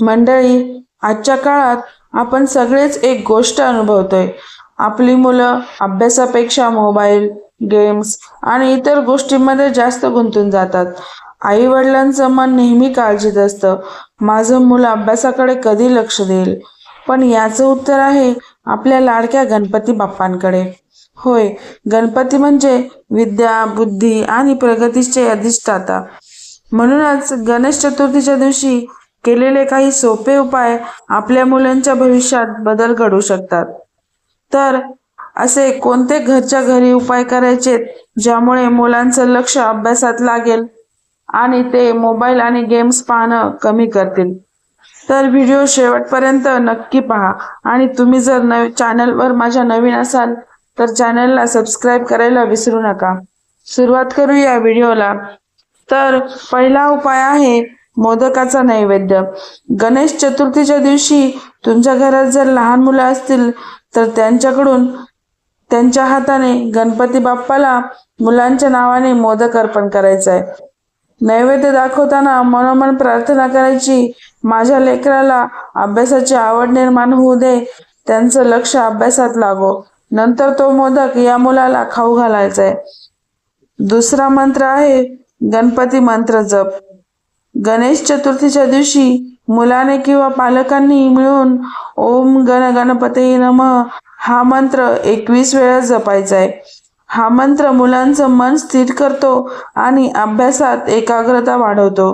मंडळी आजच्या काळात आपण सगळेच एक गोष्ट अनुभवतोय. आपली मुलं अभ्यासापेक्षा मोबाईल गेम्स आणि इतर गोष्टींमध्ये जास्त गुंतून जातात. आई वडिलांचं मन नेहमी काळजीत असतं. माझं मुलं अभ्यासाकडे कधी लक्ष देईल? पण याचं उत्तर आहे आपल्या लाडक्या गणपती बाप्पांकडे. होय गणपती म्हणजे विद्या बुद्धी आणि प्रगतीचे अधिष्ठाता. म्हणूनच गणेश चतुर्थीच्या दिवशी केलेले काही सोपे उपाय आपल्या मुलांच्या भविष्यात बदल घडू शकतात. तर असे कोणते घरच्या घरी उपाय करायचे ज्यामुळे मुलांचं लक्ष अभ्यासात लागेल आणि ते मोबाईल आणि गेम्स पाहणं कमी करतील? तर व्हिडिओ शेवटपर्यंत नक्की पहा आणि तुम्ही जर नव चॅनलवर माझ्या नवीन असाल तर चॅनलला सबस्क्राईब करायला विसरू नका. सुरुवात करू या व्हिडिओला. तर पहिला उपाय आहे मोदकाचा नैवेद्य. गणेश चतुर्थीच्या दिवशी तुमच्या घरात जर लहान मुलं असतील तर त्यांच्याकडून त्यांच्या हाताने गणपती बाप्पाला मुलांच्या नावाने मोदक अर्पण करायचा आहे. नैवेद्य दाखवताना मनोमन प्रार्थना करायची. माझ्या लेकराला अभ्यासाची आवड निर्माण होऊ दे त्यांचं लक्ष अभ्यासात लागो. नंतर तो मोदक या मुलाला खाऊ घालायचा आहे. दुसरा मंत्र आहे गणपती मंत्र जप. गणेश चतुर्थीच्या दिवशी मुलाने किंवा पालकांनी मिळून ओम गण गणपती नम हा मंत्र एकवीस वेळा जपायचा आहे हा मंत्र मुलांचं मन स्थिर करतो आणि अभ्यासात एकाग्रता वाढवतो.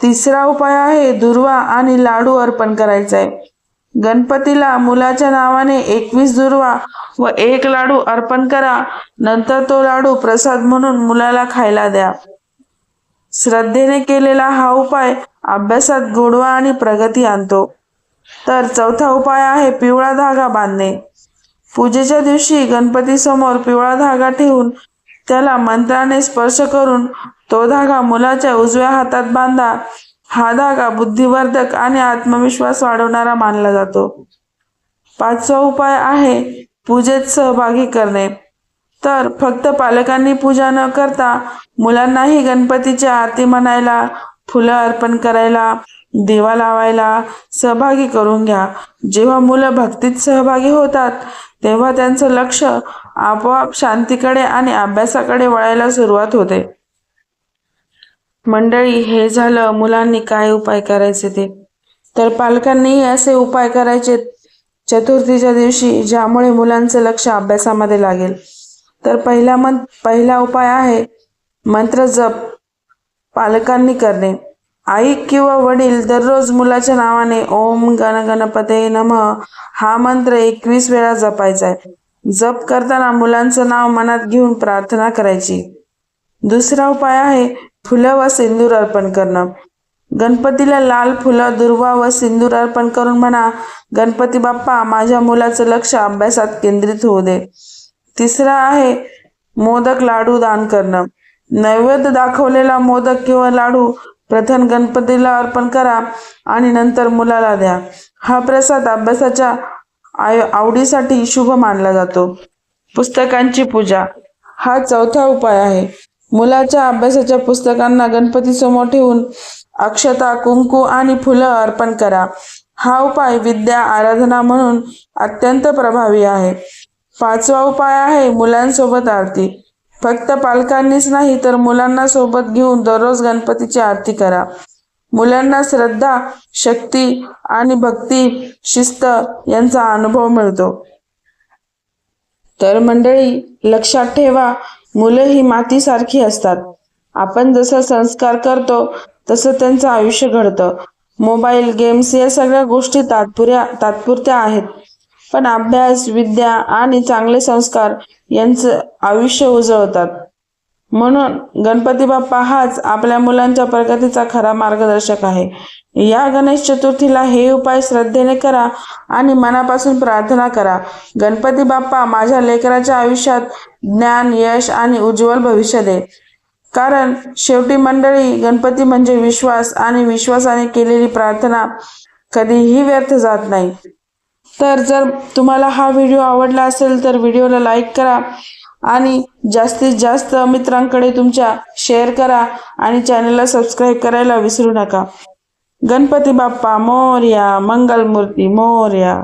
तिसरा उपाय आहे दुर्वा आणि लाडू अर्पण करायचा आहे गणपतीला मुलाच्या नावाने एकवीस दुर्वा व एक लाडू अर्पण करा. नंतर तो लाडू प्रसाद म्हणून मुलाला खायला द्या. श्रद्धेने केलेला हा उपाय अभ्यासात गोडवा आणि प्रगती आणतो. तर चौथा उपाय आहे पिवळा धागा बांधणे. पूजेच्या दिवशी गणपती समोर पिवळा धागा ठेवून त्याला मंत्राने स्पर्श करून तो धागा मुलाच्या उजव्या हातात बांधा. हा धागा बुद्धिवर्धक आणि आत्मविश्वास वाढवणारा मानला जातो. पाचवा उपाय आहे पूजेत सहभागी करणे. तर फक्त पालकांनी पूजा न करता मुलांनाही गणपतीची आरती म्हणायला फुलं अर्पण करायला दिवा लावायला सहभागी करून घ्या. जेव्हा मुलं भक्तीत सहभागी होतात तेव्हा त्यांचं लक्ष आपोआप शांतीकडे आणि अभ्यासाकडे वळायला सुरुवात होते. मंडळी हे झालं मुलांनी काय उपाय करायचे ते? तर पालकांनीही असे उपाय करायचे चतुर्थीच्या दिवशी ज्यामुळे मुलांचं लक्ष अभ्यासामध्ये लागेल. तर पहिला मन पहिला उपाय आहे मंत्र जप पालकांनी करणे. आई किंवा वडील दररोज मुलाच्या नावाने ओम गण गणपते नम हा मंत्र एकवीस वेळा जपायचा आहे. जप करताना मुलांचं नाव मनात घेऊन प्रार्थना करायची. दुसरा उपाय आहे फुलं व सिंदूर अर्पण करणं. गणपतीला लाल फुलं दुर्वा व सिंदूर अर्पण करून म्हणा गणपती बाप्पा माझ्या मुलाचं लक्ष अभ्यासात केंद्रित होऊ दे. तिसरा आहे मोदक लाडू दान करणं. नैवेद्य दाखवलेला मोदक किंवा लाडू प्रथम गणपतीला अर्पण करा आणि नंतर मुलाला द्या. हा प्रसाद अभ्यासाच्या आय- आवडीसाठी शुभ मानला जातो. पुस्तकांची पूजा. हा चौथा उपाय आहे. मुलाच्या अभ्यासाच्या पुस्तकांना गणपतीसमोर ठेवून अक्षता कुंकू आणि फुलं अर्पण करा. हा उपाय विद्या आराधना म्हणून अत्यंत प्रभावी आहे. पाचवा उपाय आहे मुलांसोबत आरती. फक्त पालकांनीच नाही तर मुलांना सोबत घेऊन दररोज गणपतीची आरती करा. मुलांना श्रद्धा शक्ती आणि भक्ती शिस्त यांचा अनुभव मिळतो. तर मंडळी लक्षात ठेवा मुलं ही मातीसारखी असतात. आपण जसं संस्कार करतो तसं त्यांचं आयुष्य घडतं. मोबाईल गेम्स या सगळ्या गोष्टी तात्पुऱ्या तात्पुरत्या आहेत. पण अभ्यास विद्या आणि चांगले संस्कार यांचं आयुष्य उजळतात. म्हणून गणपती बाप्पा हाच आपल्या मुलांच्या प्रगतीचा खरा मार्गदर्शक आहे. या गणेश चतुर्थीला हे उपाय श्रद्धेने करा आणि मनापासून प्रार्थना करा. गणपती बाप्पा माझ्या लेकराच्या आयुष्यात ज्ञान यश आणि उज्ज्वल भविष्य दे. कारण शेवटी मंडळी गणपती म्हणजे विश्वास आणि विश्वासाने केलेली प्रार्थना कधीही व्यर्थ जात नाही. तर जर तुम्हाला हा व्हिडिओ आवडला असेल तर व्हिडिओला लाईक करा आणि जास्तीत जास्त मित्रांकडे तुमच्या शेअर करा आणि चॅनलला सबस्क्राईब करायला विसरू नका. गणपती बाप्पा मोर्या मंगलमूर्ती मोर्या.